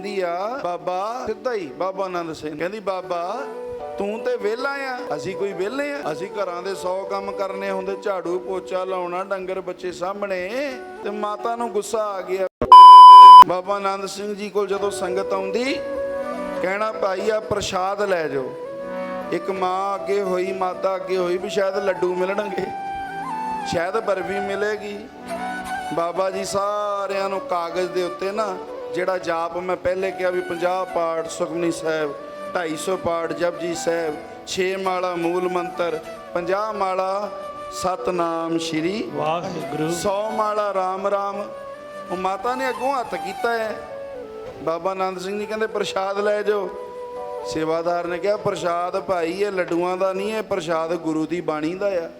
ਕਹਿੰਦੀ ਆ, ਬਾਬਾ, ਸਿੱਧਾ ਹੀ ਬਾਬਾ ਆਨੰਦ ਸਿੰਘ। ਕਹਿੰਦੀ, ਬਾਬਾ, ਤੂੰ ਤੇ ਵਿਹਲਾ ਆ। ਅਸੀਂ ਕੋਈ ਵਿਹਲੇ ਆ। ਅਸੀਂ ਘਰਾਂ ਦੇ 100 ਕੰਮ ਕਰਨੇ ਹੁੰਦੇ, ਝਾੜੂ ਪੋਚਾ ਲਾਉਣਾ, ਡੰਗਰ ਬੱਚੇ ਸਾਹਮਣੇ ਤੇ ਮਾਤਾ ਨੂੰ ਗੁੱਸਾ ਆ ਗਿਆ। ਬਾਬਾ ਆਨੰਦ ਸਿੰਘ ਜੀ ਕੋਲ ਜਦੋਂ ਸੰਗਤ ਆਉਂਦੀ, ਕਹਿਣਾ, ਭਾਈ ਆ ਪ੍ਰਸ਼ਾਦ ਲੈ ਜਾਓ। ਇੱਕ ਮਾਂ ਅੱਗੇ ਹੋਈ, ਮਾਤਾ ਅੱਗੇ ਹੋਈ ਵੀ ਸ਼ਾਇਦ ਲੱਡੂ ਮਿਲਣਗੇ। ਸ਼ਾਇਦ ਬਰਫੀ ਮਿਲੇਗੀ। ਬਾਬਾ ਜੀ ਸਾਰਿਆਂ ਨੂੰ ਕਾਗਜ਼ ਦੇ ਉੱਤੇ ਨਾ ਜਿਹੜਾ ਜਾਪ ਮੈਂ ਪਹਿਲੇ ਕਿਹਾ ਵੀ 50 ਪਾਠ ਸੁਖਮਨੀ ਸਾਹਿਬ 250 ਪਾਠ ਜਪਜੀ ਸਾਹਿਬ 6 ਮਾਲਾ ਮੂਲ ਮੰਤਰ 50 ਮਾਲਾ ਸਤਨਾਮ ਸ਼੍ਰੀ ਵਾਹਿਗੁਰੂ। 100 ਮਾਲਾ ਰਾਮ ਰਾਮ। ਉਹ ਮਾਤਾ ਨੇ ਅੱਗੋਂ ਹੱਥ ਕੀਤਾ ਹੈ। ਬਾਬਾ ਆਨੰਦ ਸਿੰਘ ਜੀ ਕਹਿੰਦੇ ਪ੍ਰਸ਼ਾਦ ਲੈ ਜਾਓ। ਸੇਵਾਦਾਰ ਨੇ ਕਿਹਾ ਪ੍ਰਸ਼ਾਦ ਭਾਈ ਇਹ ਲੱਡੂਆਂ ਦਾ ਨਹੀਂ ਇਹ ਪ੍ਰਸ਼ਾਦ ਗੁਰੂ ਦੀ ਬਾਣੀ ਦਾ ਆ।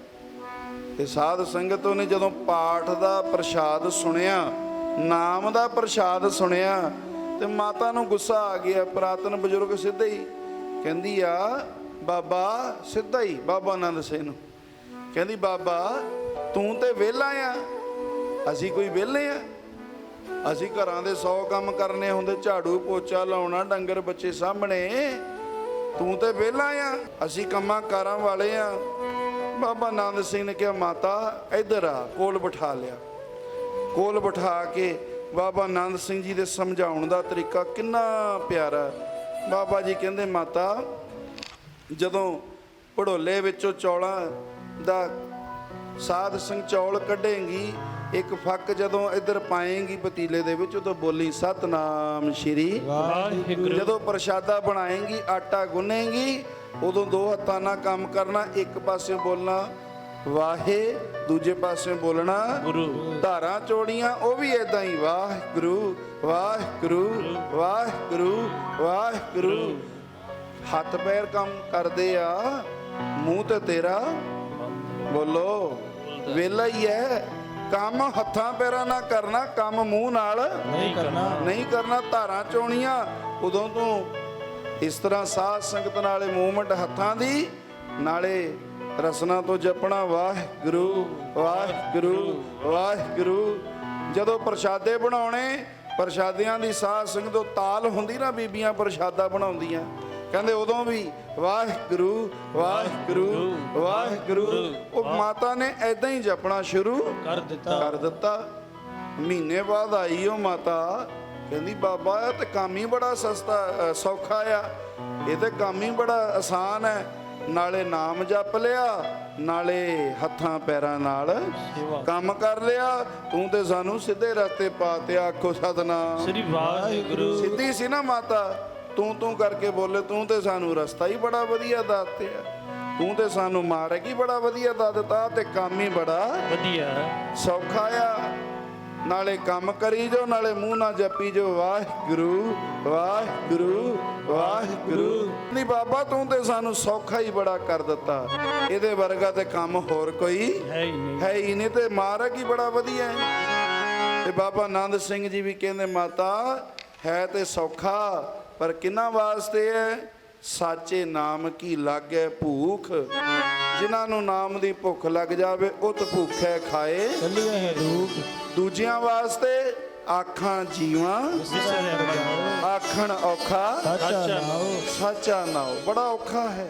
ਤੇ ਸਾਧ ਸੰਗਤ ਨੇ ਜਦੋਂ ਪਾਠ ਦਾ ਪ੍ਰਸ਼ਾਦ ਸੁਣਿਆ, ਨਾਮ ਦਾ ਪ੍ਰਸ਼ਾਦ ਸੁਣਿਆ, ਤੇ ਮਾਤਾ ਨੂੰ ਗੁੱਸਾ ਆ ਗਿਆ, ਪ੍ਰਾਤਨ ਬਜ਼ੁਰਗ ਸਿੱਧਾ ਹੀ ਕਹਿੰਦੀ, ਆ, ਬਾਬਾ, ਸਿੱਧਾ ਹੀ, ਬਾਬਾ ਆਨੰਦ ਸਿੰਘ ਨੂੰ। ਕਹਿੰਦੀ, ਬਾਬਾ, ਤੂੰ ਤੇ ਵਿਹਲਾ ਆ, ਅਸੀਂ ਕੋਈ ਵਿਹਲੇ ਆ। ਅਸੀਂ ਘਰਾਂ ਦੇ 100 ਕੰਮ ਕਰਨੇ ਹੁੰਦੇ, ਝਾੜੂ ਪੋਚਾ ਲਾਉਣਾ, ਡੰਗਰ ਬੱਚੇ ਸਾਹਮਣੇ ਤੂੰ ਤੇ ਵਿਹਲਾ ਆ, ਅਸੀਂ ਕੰਮਾਂ ਕਾਰਾਂ ਵਾਲੇ ਆ। ਬਾਬਾ ਆਨੰਦ ਸਿੰਘ ਨੇ ਕਿਹਾ ਮਾਤਾ ਇੱਧਰ ਆ ਕੋਲ ਬਿਠਾ ਲਿਆ। ਕੋਲ ਬਿਠਾ ਕੇ ਬਾਬਾ ਆਨੰਦ ਸਿੰਘ ਜੀ ਦੇ ਸਮਝਾਉਣ ਦਾ ਤਰੀਕਾ ਕਿੰਨਾ ਪਿਆਰਾ। ਬਾਬਾ ਜੀ ਕਹਿੰਦੇ ਮਾਤਾ ਜਦੋਂ ਪੜੋਲੇ ਵਿੱਚੋਂ ਚੌਲਾਂ ਦਾ ਸਾਧ ਸਿੰਘ ਚੌਲ ਕੱਢੇਂਗੀ ਇੱਕ ਫੱਕ ਜਦੋਂ ਇੱਧਰ ਪਾਏਂਗੀ ਪਤੀਲੇ ਦੇ ਵਿੱਚ ਉਦੋਂ ਬੋਲੀ ਸਤਨਾਮ ਸ਼੍ਰੀ ਵਾਹਿਗੁਰੂ। ਜਦੋਂ ਪ੍ਰਸ਼ਾਦਾ ਬਣਾਏਂਗੀ ਆਟਾ ਗੁੰਨੇਂਗੀ ਉਦੋਂ ਦੋ ਹੱਥਾਂ ਨਾਲ ਕੰਮ ਕਰਨਾ ਇੱਕ ਪਾਸੇ ਬੋਲਣਾ ਵਾਹੇ ਦੂਜੇ ਪਾਸੇ ਬੋਲਣਾ। ਗੁਰੂ। ਧਾਰਾਂ ਚੋੜੀਆਂ ਉਹ ਵੀ ਇਦਾਂ ਹੀ ਵਾਹਿਗੁਰੂ ਵਾਹਿਗੁਰੂ ਵਾਹਿਗੁਰੂ ਵਾਹਿਗੁਰੂ। ਹੱਥ ਪੈਰ ਕੰਮ ਕਰਦੇ ਆ ਮੂੰਹ ਤੇ ਤੇਰਾ ਬੋਲੋ। ਵੇਲਾ ਹੀ ਹੈ ਕੰਮ ਹੱਥਾਂ ਪੈਰਾਂ ਨਾਲ ਕਰਨਾ ਕੰਮ ਮੂੰਹ ਨਾਲ ਨਹੀਂ ਕਰਨਾ। ਨਹੀਂ ਕਰਨਾ। ਧਾਰਾਂ ਚੋਣੀਆਂ ਉਦੋਂ ਤੋਂ ਇਸ ਤਰ੍ਹਾਂ ਸਾਧ ਸੰਗਤ ਨਾਲੇ ਮੂਵਮੈਂਟ ਹੱਥਾਂ ਦੀ ਨਾਲੇ ਰਸਨਾ ਤੋਂ ਜਪਣਾ ਵਾਹਿਗੁਰੂ ਵਾਹਿਗੁਰੂ ਵਾਹਿਗੁਰੂ। ਜਦੋਂ ਪ੍ਰਸ਼ਾਦੇ ਬਣਾਉਣੇ ਪ੍ਰਸ਼ਾਦਿਆਂ ਦੀ ਸਾਧ ਸੰਗਤ ਤੋਂ ਤਾਲ ਹੁੰਦੀ ਨਾ ਬੀਬੀਆਂ ਪ੍ਰਸ਼ਾਦਾ ਬਣਾਉਂਦੀਆਂ। ਕਹਿੰਦੇ ਉਦੋਂ ਵੀ ਵਾਹਿਗੁਰੂ ਵਾਹਿਗੁਰੂ ਵਾਹਿਗੁਰੂ। ਉਹ ਮਾਤਾ ਨੇ ਐਦਾਂ ਹੀ ਜਪਣਾ ਸ਼ੁਰੂ ਕਰ ਦਿੱਤਾ। ਕਰ ਦਿੱਤਾ। ਮਹੀਨੇ ਬਾਅਦ ਆਈ ਉਹ ਮਾਤਾ। ਕਹਿੰਦੀ ਬਾਬਾ ਇਹ ਤੇ ਕੰਮ ਹੀ ਬੜਾ ਸਸਤਾ ਸੌਖਾ ਆ। ਇਹ ਤੇ ਕੰਮ ਹੀ ਬੜਾ ਆਸਾਨ ਹੈ। ਨਾਲੇ ਨਾਮ ਜਪ ਲਿਆ ਨਾਲੇ ਹੱਥਾਂ ਪੈਰਾਂ ਨਾਲ ਕੰਮ ਕਰ ਲਿਆ। ਤੂੰ ਤੇ ਸਾਨੂੰ ਸਿੱਧੇ ਰਸਤੇ ਪਾਤੇ ਆਖੋ ਸਤਨਾਮ। ਸ੍ਰੀ ਵਾਹਿਗੁਰੂ। ਸਿੱਧੀ ਸੀ ਨਾ ਮਾਤਾ। ਤੂੰ ਤੂੰ ਕਰਕੇ ਬੋਲੇ ਤੂੰ ਤੇ ਸਾਨੂੰ ਰਸਤਾ ਹੀ ਬੜਾ ਵਧੀਆ ਦੱਸਤੇ ਆ ਤੂੰ ਤੇ ਸਾਨੂੰ ਮਾਰਗ ਹੀ ਬੜਾ ਵਧੀਆ ਦੱਸ ਦਿੱਤਾ ਤੇ ਕੰਮ ਹੀ ਬੜਾ ਵਧੀਆ। ਸੌਖਾ ਆ। ਨਾਲੇ ਕੰਮ ਕਰੀ ਜੋ ਨਾਲੇ ਮੂੰਹ ਨਾ ਜਪੀ ਜੋ। ਵਾਹਿਗੁਰੂ ਵਾਹਿਗੁਰੂ ਵਾਹਿਗੁਰੂ। ਨਹੀਂ ਬਾਬਾ ਤੂੰ ਤੇ ਸਾਨੂੰ ਸੌਖਾ ਹੀ ਬੜਾ ਕਰ ਦਿੱਤਾ। ਇਹਦੇ ਵਰਗਾ ਤੇ ਕੰਮ ਹੋਰ ਕੋਈ ਹੈ ਹੀ ਨਹੀਂ। ਹੈ ਹੀ ਨਹੀਂ ਤੇ ਮਾਰਗ ਹੀ ਬੜਾ ਵਧੀਆ ਹੈ। ਤੇ ਬਾਬਾ ਆਨੰਦ ਸਿੰਘ ਜੀ ਵੀ ਕਹਿੰਦੇ ਮਾਤਾ ਹੈ ਤੇ ਸੌਖਾ ਪਰ ਕਿੰਨਾ ਵਾਸਤੇ ਹੈ? ਸਾਚੇ ਨਾਮ ਕੀ ਲਾਗੇ ਭੂਖ? ਜਿਨ੍ਹਾਂ ਨੂੰ ਨਾਮ ਦੀ ਭੁੱਖ ਲੱਗ ਜਾਵੇ ਉਤ ਭੁੱਖੇ ਖਾਏ। ਚੱਲਿਆ ਹੈ ਰੂਪ। ਦੂਜਿਆਂ ਵਾਸਤੇ ਆਖਾਂ ਜੀਵਾਂ। ਆਖਣ ਔਖਾ। ਸੱਚਾ ਨਾਉ। ਬੜਾ ਔਖਾ ਹੈ।